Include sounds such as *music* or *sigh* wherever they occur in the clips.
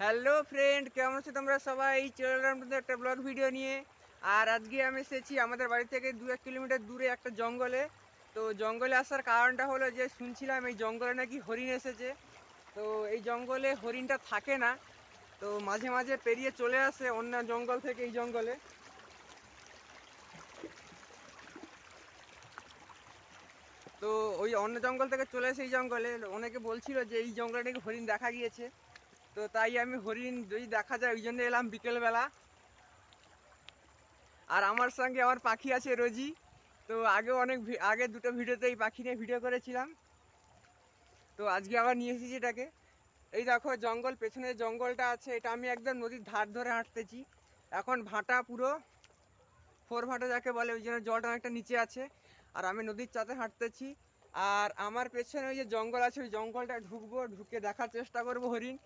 Hello friend, কেমন আছো তোমরা সবাই? চলে এলাম তোমাদের একটা ব্লগ ভিডিও নিয়ে। আর আজকে আমি এসেছি আমাদের বাড়ি থেকে দু এক কিলোমিটার দূরে একটা জঙ্গলে। তো জঙ্গলে আসার কারণটা হলো যে, শুনছিলাম এই জঙ্গলে নাকি হরিণ এসেছে। তো এই জঙ্গলে হরিণটা থাকে না। তো মাঝে মাঝে পেরিয়ে চলে আসে অন্য জঙ্গল থেকে এই জঙ্গলে। তো ওই অন্য জঙ্গল থেকে চলে এসে এই জঙ্গলে। অনেকে বলছিল যে, এই জঙ্গলে নাকি হরিণ দেখা গিয়েছে। তো তাই আমি হরিণ যদি দেখা যায়, ওই জন্য এলাম বিকেলবেলা। আর আমার সঙ্গে আমার পাখি আছে রোজি। তো আগে অনেক আগে দুটো ভিডিওতে এই পাখি নিয়ে ভিডিও করেছিলাম। তো আজকে আবার নিয়ে এসেছি এটাকে। এই দেখো, জঙ্গল, পেছনে জঙ্গলটা আছে, এটা আমি একদম নদীর ধার ধরে হাঁটতেছি। এখন ভাটা পুরো ফোর ভাটা যাকে বলে, ওই জন্য জলটা অনেকটা নিচে আছে। আর আমি নদীর চাতে হাঁটতেছি। আর আমার পেছনে ওই যে জঙ্গল আছে, ওই জঙ্গলটা ঢুকবো, ঢুকে দেখার চেষ্টা করব হরিণ।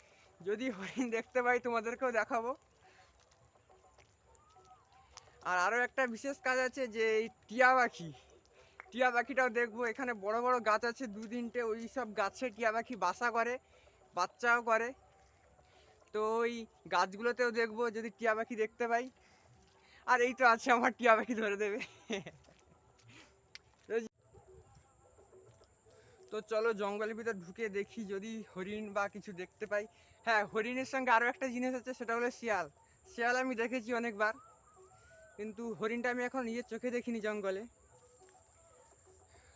যদি হরিণ দেখতে পাই, তোমাদেরকেও দেখাবো। আর আরও একটা বিশেষ কাজ আছে যে, এই টিয়া পাখি। টিয়া পাখিটাও দেখব, এখানে বড় বড় গাছ আছে দু তিনটে ওই সব গাছে টিয়া পাখি বাসা করে, বাচ্চাও করে। তো ওই গাছগুলোতেও দেখব, যদি টিয়া পাখি দেখতে পাই। আর এই তো আছে আমার টিয়া পাখি ধরে দেবে। *laughs* তো চলো জঙ্গলের ভিতর ঢুকে দেখি যদি হরিণ বা কিছু দেখতে পাই। হ্যাঁ হরিণের সঙ্গে আরও একটা জিনিস আছে, সেটা হলো শিয়াল। শিয়াল আমি দেখেছি অনেকবার, কিন্তু হরিণটা আমি এখন নিজের চোখে দেখিনি জঙ্গলে।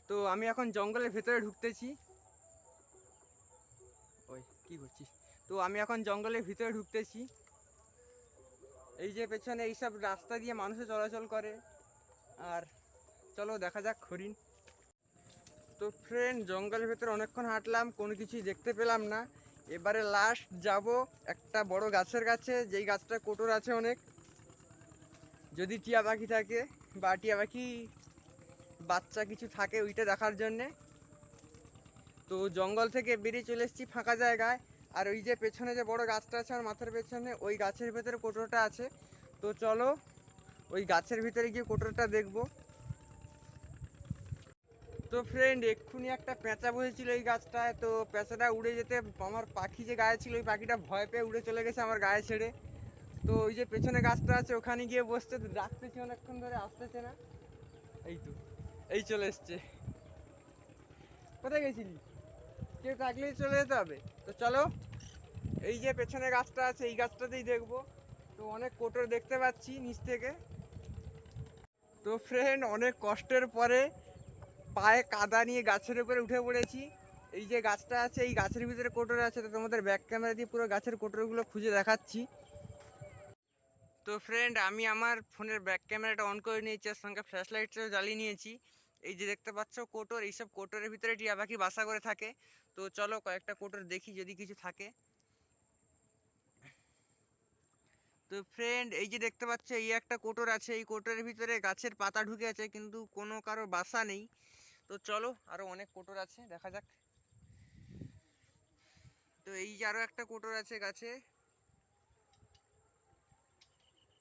তো আমি এখন জঙ্গলের ভেতরে ঢুকতেছি। ওই, কি করছিস? তো আমি এখন জঙ্গলের ভিতরে ঢুকতেছি। এই যে পেছনে এইসব রাস্তা দিয়ে মানুষে চলাচল করে। আর চলো দেখা যাক হরিণ। তো ফ্রেন্ড জঙ্গলের ভেতরে অনেকক্ষণ হাঁটলাম, কোনো কিছুই দেখতে পেলাম না। এবারে লাস্ট যাব একটা বড় গাছের কাছে, যেই গাছটা কোটর আছে অনেক। যদি টিয়া পাখি থাকে বা টিয়া পাখি বাচ্চা কিছু থাকে ওইটা দেখার জন্যে। তো জঙ্গল থেকে বেরিয়ে চলে এসেছি ফাঁকা জায়গায়। আর ওই যে পেছনে যে বড় গাছটা আছে আমার মাথার পেছনে, ওই গাছের ভেতরে কোটরটা আছে। তো চলো ওই গাছের ভিতরে গিয়ে কোটরটা দেখব। তো ফ্রেন্ড এক্ষুনি একটা পেঁচা বসেছিল এই গাছটায়, তো পেঁচাটা উড়ে যেতে আমার পাখি যে গায়ে ছিল, ওই পাখিটা ভয় পেয়ে উড়ে চলে গেছে আমার গায়ে ছেড়ে। তো ওই যে পেছনে গাছটা আছে, ওখানে গিয়ে বসতে ডাকতেছি অনেকক্ষণ ধরে, আসতেছে না। এই তো, এই চলে এসছে। কোথায় গেছিলি? কেউ থাকলেই চলে যেতে হবে। তো চলো, এই যে পেছনে গাছটা আছে, এই গাছটাতেই দেখব। তো অনেক কোটর দেখতে পাচ্ছি নিচ থেকে। তো ফ্রেন্ড অনেক কষ্টের পরে পায়ে কাদা নিয়ে গাছের উপরে উঠে পড়েছি। এই যে গাছটা আছে, এই গাছের ভিতরে কোটর আছে, তো তোমাদের ব্যাক ক্যামেরা দিয়ে পুরো গাছের কোটরগুলো খুঁজে দেখাচ্ছি। তো ফ্রেন্ড আমি আমার ফোনের ব্যাক ক্যামেরাটা অন করে নিয়েছি, আর সঙ্গে ফ্ল্যাশ লাইটটাও জ্বালিয়ে নিয়েছি। এই যে দেখতে পাচ্ছ কোটর, এইসব কোটরের ভিতরে টিয়া পাখি বাসা করে থাকে। তো চলো কয়েকটা কোটর দেখি যদি কিছু থাকে। তো ফ্রেন্ড এই যে দেখতে পাচ্ছ, এই একটা কোটর আছে, এই কোটরের ভিতরে গাছের পাতা ঢুকে আছে, কিন্তু কোনো কারও বাসা নেই। তো চলো, আরও অনেক কোটর আছে, দেখা যাক। তো এই যে আরও একটা কোটর আছে গাছে।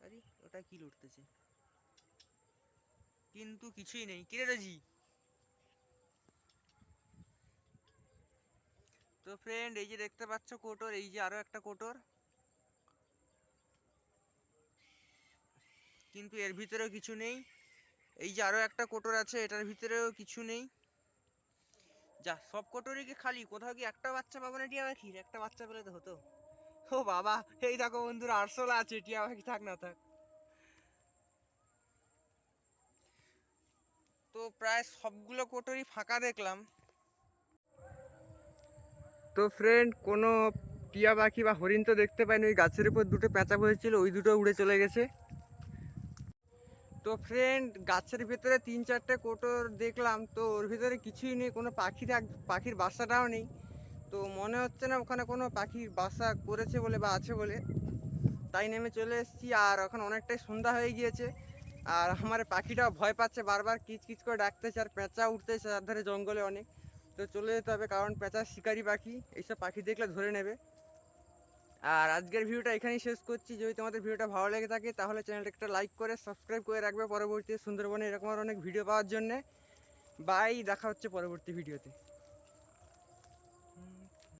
আরে, ওটা কি লড়তেছে কিন্তু কিছুই নেই। কিরে রোজি তো ফ্রেন্ড এই যে দেখতে পাচ্ছ কোটর, এই যে আরও একটা কোটর। কিন্তু এর ভিতরেও কিছু নেই। এই যে আরও একটা কোটর আছে, এটার ভিতরেও কিছু নেই। যা, সব কোটরই কি খালি? কোথাও কি একটা বাচ্চা পাবো না টিয়া পাখির? একটা বাচ্চা পেলে তো হতো। ও বাবা, এই দেখো বন্ধুরা, আরশোলা আছে, টিয়া পাখি থাক না থাক। তো প্রায় সবগুলো কোটরই ফাঁকা দেখলাম। তো ফ্রেন্ড কোনো টিয়া পাখি বা হরিণ তো দেখতে পাইনি, ওই গাছের উপর দুটো পেঁচা বসেছিল, ওই দুটো উড়ে চলে গেছে। তো ফ্রেন্ড গাছের ভিতরে তিন চারটে কোটর দেখলাম, তো ওর ভিতরে কিছুই নেই, কোনো পাখি থাক, পাখির বাসাটাও নেই। তো মনে হচ্ছে না ওখানে কোনো পাখির বাসা করেছে বলে বা আছে বলে। তাই নেমে চলে এসেছি, আর ওখানে অনেকটাই সন্ধ্যা হয়ে গিয়েছে। আর আমার পাখিটাও ভয় পাচ্ছে, বারবার কিচ কিচ করে ডাকতেছে, আর পেঁচা উঠতেছে আর ধারে জঙ্গলে অনেক। তো চলে যেতে হবে, কারণ পেঁচা শিকারি পাখি, এইসব পাখি দেখলে ধরে নেবে। আর আজকের ভিডিওটা এখানেই শেষ করছি। যদি তোমাদের ভিডিওটা ভালো লেগে থাকে, তাহলে চ্যানেলটা একটা লাইক করে সাবস্ক্রাইব করে রাখবে পরবর্তী সুন্দরবনে এরকম আর অনেক ভিডিও পাওয়ার জন্যে। বাই দেখা হচ্ছে পরবর্তী ভিডিওতে